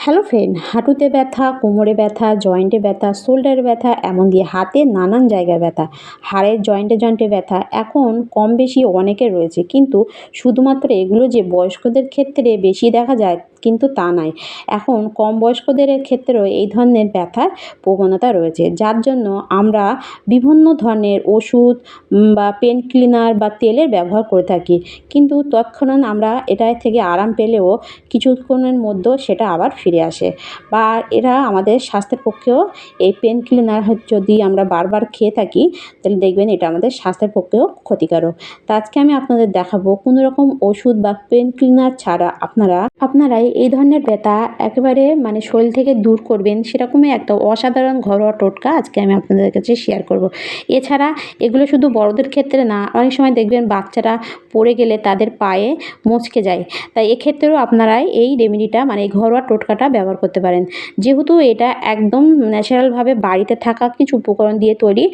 Hello friend, হাঁটুতে ব্যথা, কোমরে ব্যথা, জয়েন্টে ব্যথা, শোল্ডারে ব্যথা, এমন দিয়ে হাতে নানান জায়গায় ব্যথা, হাড়ের জয়েন্টে জয়েন্টে ব্যথা, এখন কম বেশি অনেকের রয়েছে। কিন্তু শুধুমাত্র এগুলো যে বয়স্কদের ক্ষেত্রে বেশি দেখা যায় কিন্তু তা নয় এখন কম বয়স্কদের ক্ষেত্রেও এই ধরনের ব্যথার প্রবণতা রয়েছে, যার জন্য আমরা বিভিন্ন ধরনের ওষুধ বা পেন ক্লিনার বা তেলের ব্যবহার করে থাকি। কিন্তু তৎক্ষণাৎ আমরা এটা থেকে আরাম পেলেও কিছুক্ষণের মধ্যেও সেটা আবার ফিরে আসে। বা এরা আমাদের স্বাস্থ্যের পক্ষেও এই পেন ক্লিনার যদি আমরা বারবার খেয়ে থাকি, তাহলে দেখবেন এটা আমাদের স্বাস্থ্যের পক্ষেও ক্ষতিকারক। তা আজকে আমি আপনাদের দেখাবো কোনো রকম ওষুধ বা পেন ক্লিনার ছাড়া আপনারা, আপনারাই এই ধরনের ব্যথা একেবারে মানে শরীর থেকে দূর করবেন, সেরকমই একটা অসাধারণ ঘরোয়া টোটকা আজকে আমি আপনাদের কাছে শেয়ার করব। এছাড়া এগুলো শুধু বড়দের ক্ষেত্রে না, অনেক সময় দেখবেন বাচ্চারা পড়ে গেলে তাদের পায়ে মচকে যায়। তাই এক্ষেত্রেও আপনারা এই রেমেডিটা মানে ঘরোয়া টোটকাটা ব্যবহার করতে পারেন। যেহেতু এটা একদম ন্যাচারালভাবে বাড়িতে থাকা কিছু উপকরণ দিয়ে তৈরি,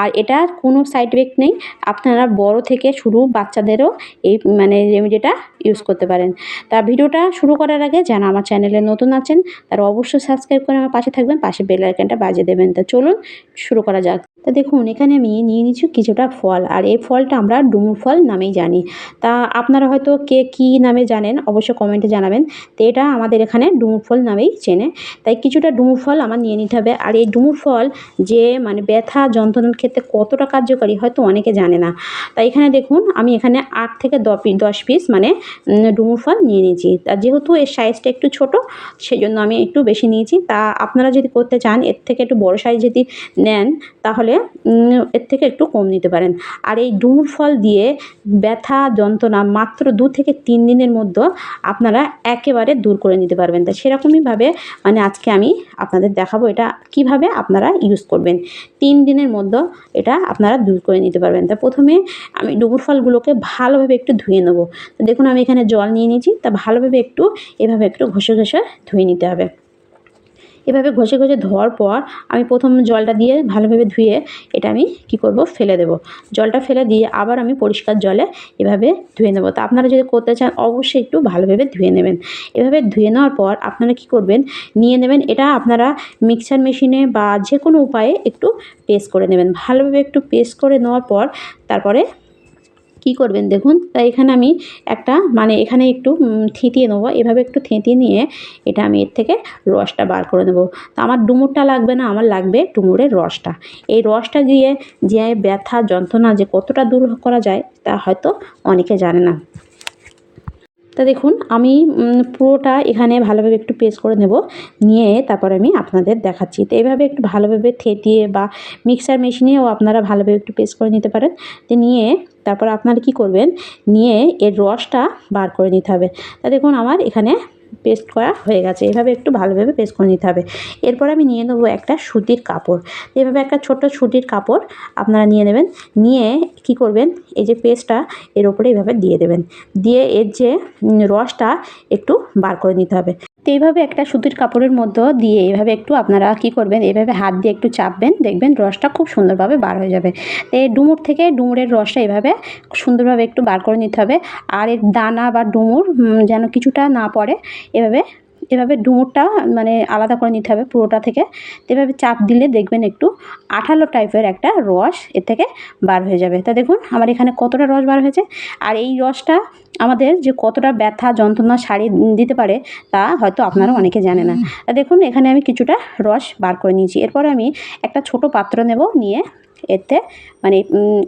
আর এটার কোনো সাইড এফেক্ট নেই, আপনারা বড় থেকে শুরু বাচ্চাদেরও এই মানে রেমেডিটা ইউজ করতে পারেন। তা ভিডিওটা শুরু করার আগে যারা আমার চ্যানেলে নতুন আছেন, তারা অবশ্যই সাবস্ক্রাইব করে আমার পাশে থাকবেন, পাশে বেল আইকনটা বাজিয়ে দেবেন। তা চলুন, শুরু করা যাক। তা দেখুন, এখানে আমি নিয়ে নিচ্ছি কিছুটা ফল। আর এই ফলটা আমরা ডুমুর ফল নামেই জানি। তা আপনারা হয়তো কে কী নামে জানেন অবশ্যই কমেন্টে জানাবেন। তো এটা আমাদের এখানে ডুমুর ফল নামেই চেনে। তাই কিছুটা ডুমুর ফল আমার নিয়ে নিতে হবে। আর এই ডুমুর ফল যে মানে ব্যথা যন্ত্রণার ক্ষেত্রে কতটা কার্যকারী হয়তো অনেকে জানে না। তাই এখানে দেখুন, আমি এখানে আট থেকে দশ পিস মানে ডুমুর ফল নিয়ে নিয়েছি। তা যেহেতু এর সাইজটা একটু ছোট সেই জন্য আমি একটু বেশি নিয়েছি। তা আপনারা যদি করতে চান, এর থেকে একটু বড় সাইজ যদি নেন, তাহলে এর থেকে একটু কম নিতে পারেন। আর এই ডুমুর ফল দিয়ে ব্যথা, যন্ত্রণা মাত্র দু থেকে তিন দিনের মধ্যে আপনারা একেবারে দূর করে নিতে পারবেন। তা সেরকমইভাবে মানে আজকে আমি আপনাদের দেখাবো এটা কীভাবে আপনারা ইউজ করবেন। তিন দিনের মধ্যে এটা আপনারা দূর করে নিতে পারবেন। তা প্রথমে আমি ডুমুর ফলগুলোকে ভালোভাবে একটু ধুয়ে নেব। দেখুন আমি এখানে জল নিয়ে নিয়েছি। তা ভালোভাবে একটু, এভাবে একটু ঘষে ঘষে ধুয়ে নিতে হবে। এভাবে ঘষে ঘষে ধোয়ার পর আমি প্রথম জলটা দিয়ে ভালোভাবে ধুয়ে এটা আমি কি করব, ফেলে দেব। জলটা ফেলে দিয়ে আবার আমি পরিষ্কার জলে এভাবে ধুয়ে নেব। তা আপনারা যদি করতে চান, অবশ্যই একটু ভালোভাবে ধুয়ে নেবেন। এভাবে ধুয়ে নেওয়ার পর আপনারা কি করবেন, নিয়ে নেবেন এটা আপনারা মিক্সার মেশিনে বা যে কোনো উপায়ে একটু পেস্ট করে নেবেন। ভালোভাবে একটু পেস্ট করে নেওয়ার পর তারপরে কী করবেন দেখুন, তাই এখানে আমি একটা মানে এখানে একটু থেঁতিয়ে নেব। এভাবে একটু থেঁতিয়ে নিয়ে এটা আমি এর থেকে রসটা বার করে নেব। তা আমার ডুমুরটা লাগবে না, আমার লাগবে ডুমুরের রসটা। এই রসটা দিয়ে যে ব্যথা, যন্ত্রণা যে কতটা দূর করা যায়, তা হয়তো অনেকে জানে না। তা দেখুন, আমি পুরোটা এখানে ভালোভাবে একটু পেস্ট করে নেব। নিয়ে তারপর আমি আপনাদের দেখাচ্ছি। তো এইভাবে একটু ভালোভাবে থেতিয়ে বা মিক্সার মেশিনেও আপনারা ভালোভাবে একটু পেস্ট করে নিতে পারেন। তো নিয়ে তারপর আপনারা কি করবেন? নিয়ে এর রসটা বার করে নিতে হবে। তা দেখুন আমার এখানে পেস্ট করা হয়ে গেছে। এভাবে একটু ভালোভাবে পেস্ট করে নিতে হবে। এরপর আমি নিয়ে নেব একটা সুতির কাপড়। এভাবে একটা ছোট সুতির কাপড় আপনারা নিয়ে নেবেন। নিয়ে কি করবেন? এই যে পেস্টটা এর ওপরে এভাবে দিয়ে দেবেন। দিয়ে এর যে রসটা একটু বার করে নিতে হবে। তো এইভাবে একটা সুতির কাপড়ের মধ্যে দিয়ে এভাবে একটু আপনারা কি করবেন? এভাবে হাত দিয়ে একটু চাপবেন, দেখবেন রসটা খুব সুন্দরভাবে বার হয়ে যাবে। এই ডুমুর থেকে ডুমুরের রসটা এভাবে সুন্দরভাবে একটু বার করে নিতে হবে। আর এর দানা বা ডুমুর যেন কিছুটা না পড়ে, এভাবে এভাবে ডুমুরটা মানে আলাদা করে নিতে হবে পুরোটা থেকে। এভাবে চাপ দিলে দেখবেন একটু আঠালো টাইপের একটা রস এর থেকে বার হয়ে যাবে। তা দেখুন আমার এখানে কতটা রস বার হয়েছে। আর এই রসটা আমাদের যে কতটা ব্যথা, যন্ত্রণা সারিয়ে দিতে পারে তা হয়তো আপনারা অনেকে জানে না। দেখুন এখানে আমি কিছুটা রস বার করে নিয়েছি। এরপরে আমি একটা ছোট পাত্র নেব নিয়ে এতে মানে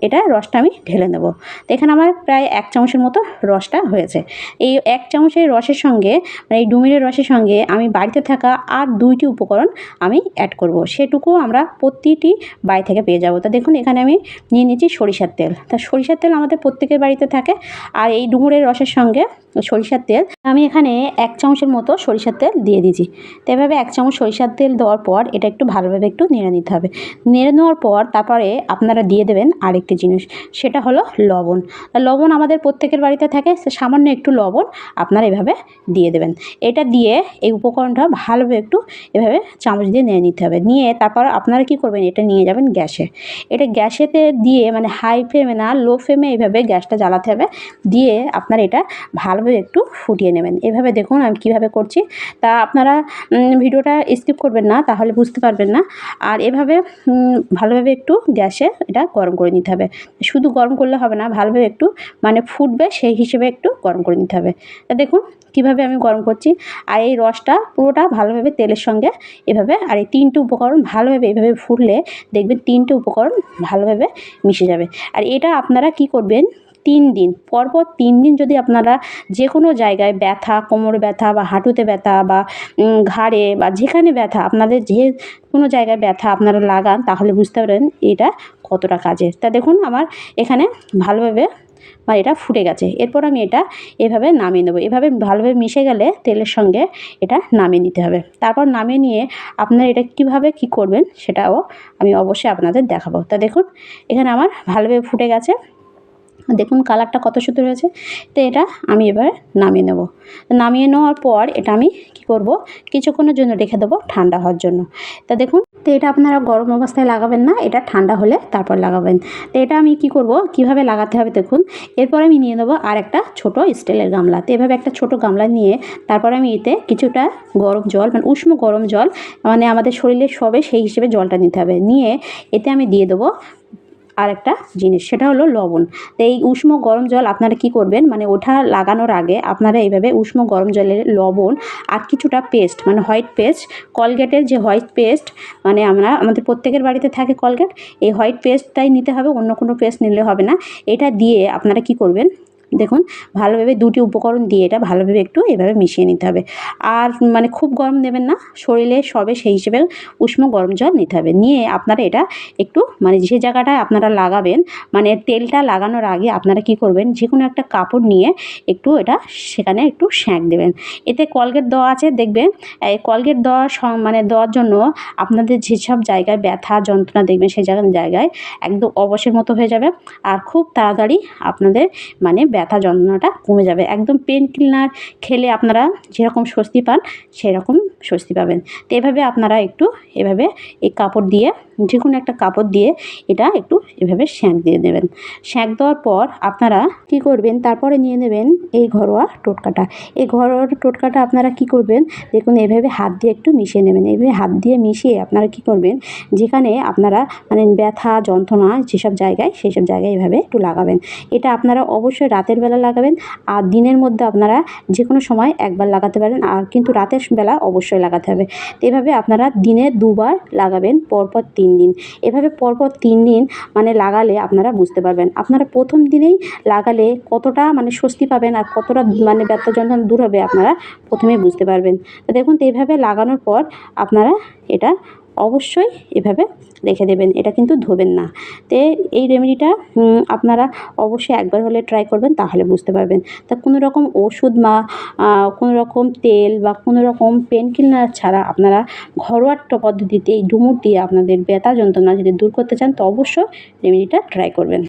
এটা রসটা আমি ঢেলে নেব। তো এখানে আমার প্রায় এক চামচের মতো রসটা হয়েছে। এই এক চামচের রসের সঙ্গে মানে এই ডুমিরের রসের সঙ্গে আমি বাড়িতে থাকা আর দুইটি উপকরণ আমি অ্যাড করব। সেটুকু আমরা প্রতিটি বাড়ি থেকে পেয়ে যাব। তা দেখুন, এখানে আমি নিয়ে নিয়েছি সরিষার তেল। তা সরিষার তেল আমাদের প্রত্যেকের বাড়িতে থাকে। আর এই ডুমুরের রসের সঙ্গে সরিষার তেল, আমি এখানে এক চামচের মতো সরিষার তেল দিয়ে দিয়েছি। তো এভাবে এক চামচ সরিষার তেল দেওয়ার পর, এটা একটু ভালোভাবে একটু নেড়ে নিতে হবে। নেড়ে নেওয়ার পর, তারপর তারপরে আপনারা দিয়ে দেবেন আরেকটি জিনিস, সেটা হলো লবণ। লবণ আমাদের প্রত্যেকের বাড়িতে থাকে সামান্য একটু লবণ আপনারা এভাবে দিয়ে দেবেন। এটা দিয়ে এই উপকরণটা ভালোভাবে একটু এভাবে চামচ দিয়ে নিয়ে নিতে হবে। নিয়ে তারপর আপনারা কী করবেন, এটা নিয়ে যাবেন গ্যাসে। এটা গ্যাসেতে দিয়ে মানে হাই ফ্লেমে না লো ফ্লেমে এইভাবে গ্যাসটা জ্বালাতে হবে। দিয়ে আপনারা এটা ভালোভাবে একটু ফুটিয়ে নেবেন। এভাবে দেখুন আমি কীভাবে করছি। তা আপনারা ভিডিওটা স্কিপ করবেন না, তাহলে বুঝতে পারবেন না। আর এভাবে ভালোভাবে একটু গ্যাসে এটা গরম করে নিতে হবে। শুধু গরম করলে হবে না, ভালোভাবে একটু মানে ফুটবে, সেই হিসেবে একটু গরম করে নিতে হবে। তা দেখুন কীভাবে আমি গরম করছি। আর এই রসটা পুরোটা ভালোভাবে তেলের সঙ্গে এভাবে, আর এই তিনটে উপকরণ ভালোভাবে এভাবে ফুটলে দেখবেন তিনটে উপকরণ ভালোভাবে মিশে যাবে। আর এটা আপনারা কি করবেন তিন দিন। পরপর তিন দিন যদি আপনারা যে কোনো জায়গায় ব্যথা, কোমরে ব্যথা বা হাঁটুতে ব্যথা বা ঘাড়ে বা যেখানে ব্যথা, আপনাদের যে কোনো জায়গায় ব্যথা আপনারা লাগান, তাহলে বুঝতে পারেন এটা কতটা কাজের তা দেখুন আমার এখানে ভালোভাবে বা এটা ফুটে গেছে। এরপর আমি এটা এভাবে নামিয়ে নেব। এভাবে ভালোভাবে মিশে গেলে তেলের সঙ্গে এটা নামিয়ে নিতে হবে। তারপর নামিয়ে নিয়ে আপনারা এটা কীভাবে কী করবেন সেটাও আমি অবশ্যই আপনাদের দেখাবো। তা দেখুন, এখানে আমার ভালোভাবে ফুটে গেছে। দেখুন কালারটা কত সুন্দর হয়েছে তো এটা আমি এবার নামিয়ে নেব। নামিয়ে নেওয়ার পর এটা আমি কি করব? কিছুক্ষণের জন্য রেখে দেবো ঠান্ডা হওয়ার জন্য। তা দেখুন, তো এটা আপনারা গরম অবস্থায় লাগাবেন না, এটা ঠান্ডা হলে তারপর লাগাবেন। তো এটা আমি কি করব? কীভাবে লাগাতে হবে দেখুন, এরপর আমি নিয়ে নেব আর একটা ছোট স্টিলের গামলা। তো এভাবে একটা ছোট গামলা নিয়ে তারপর আমি এতে কিছুটা গরম জল মানে উষ্ণ গরম জল মানে আমাদের শরীরে সবে সেই হিসেবে জলটা নিতে হবে। নিয়ে এতে আমি দিয়ে দেবো আর একটা জিনিস, সেটা হলো লবণ। তো এই উষ্ণ গরম জল আপনারা কি করবেন? মানে ওঠা লাগানোর আগে আপনারা এইভাবে উষ্ণ গরম জলের লবণ আর কিছুটা পেস্ট মানে হোয়াইট পেস্ট কলগেটের যে হোয়াইট পেস্ট মানে আমরা, আমাদের প্রত্যেকের বাড়িতে থাকে কলগেট এই হোয়াইট পেস্টটাই নিতে হবে, অন্য কোনো পেস্ট নিলে হবে না। এটা দিয়ে আপনারা কি করবেন? দেখুন, ভালোভাবে দুটি উপকরণ দিয়ে এটা ভালোভাবে একটু এভাবে মিশিয়ে নিতে হবে। আর মানে খুব গরম দেবেন না, শরীরে সবে সেই হিসেবে উষ্ণ গরম জল নিতে হবে। নিয়ে আপনারা এটা একটু মানে যে জায়গাটায় আপনারা লাগাবেন মানে তেলটা লাগানোর আগে আপনারা কি করবেন যে কোনো একটা কাপড় নিয়ে একটু এটা সেখানে একটু সেঁক দেবেন। এতে কলগেট দেওয়া আছে, দেখবেন, এই কলগেট দেওয়ার সং- মানে দেওয়ার জন্য আপনাদের যেসব জায়গায় ব্যথা, যন্ত্রণা দেখবেন সেই জায়গায় জায়গায় একদম অবশের মতো হয়ে যাবে। আর খুব তাড়াতাড়ি আপনাদের মানে ব্যথা যন্ত্রণাটা কমে যাবে। একদম পেন কিলার খেলে আপনারা যেরকম স্বস্তি পান, সেরকম স্বস্তি পাবেন। তো এভাবে আপনারা একটু এভাবে এই কাপড় দিয়ে যে কোনো একটা কাপড় দিয়ে এটা একটু এভাবে শ্যাঁক দিয়ে দেবেন। শ্যাঁক দেওয়ার পর আপনারা কি করবেন? তারপরে নিয়ে নেবেন এই ঘরোয়া টোটকাটা। এই ঘরোয়া টোটকাটা আপনারা কি করবেন? দেখুন, এভাবে হাত দিয়ে একটু মিশিয়ে নেবেন। এইভাবে হাত দিয়ে মিশিয়ে আপনারা কি করবেন? যেখানে আপনারা মানে ব্যথা, যন্ত্রণা যেসব জায়গায় সেই সব জায়গায় এভাবে একটু লাগাবেন। এটা আপনারা অবশ্যই রাতের বেলা লাগাবেন। আর দিনের মধ্যে আপনারা যে কোনো সময় একবার লাগাতে পারেন। আর কিন্তু রাতের বেলা অবশ্যই লাগাতে হবে। এভাবে আপনারা দিনে দুবার লাগাবেন, পরপর তিন দিন। এভাবে পরপর তিন দিন মানে লাগালে আপনারা বুঝতে পারবেন। আপনারা প্রথম দিনেই লাগালে কতটা মানে স্বস্তি পাবেন আর কতটা মানে ব্যথা যন্ত্রণা দূর হবে আপনারা প্রথমে বুঝতে পারবেন। দেখুন, তো এইভাবে লাগানোর পর আপনারা এটা অবশ্যই এভাবে রেখে দেবেন, এটা কিন্তু ধোবেন না। তে এই রেমেডিটা আপনারা অবশ্যই একবার হলে ট্রাই করবেন, তাহলে বুঝতে পারবেন। তা কোনো রকম ওষুধ বা কোনো রকম তেল বা কোনো রকম পেন কিলার ছাড়া আপনারা ঘরোয়া পদ্ধতিতে এই ডুমুর দিয়ে আপনাদের ব্যথা যন্ত্রণা যদি দূর করতে চান, তো অবশ্যই রেমেডিটা ট্রাই করবেন।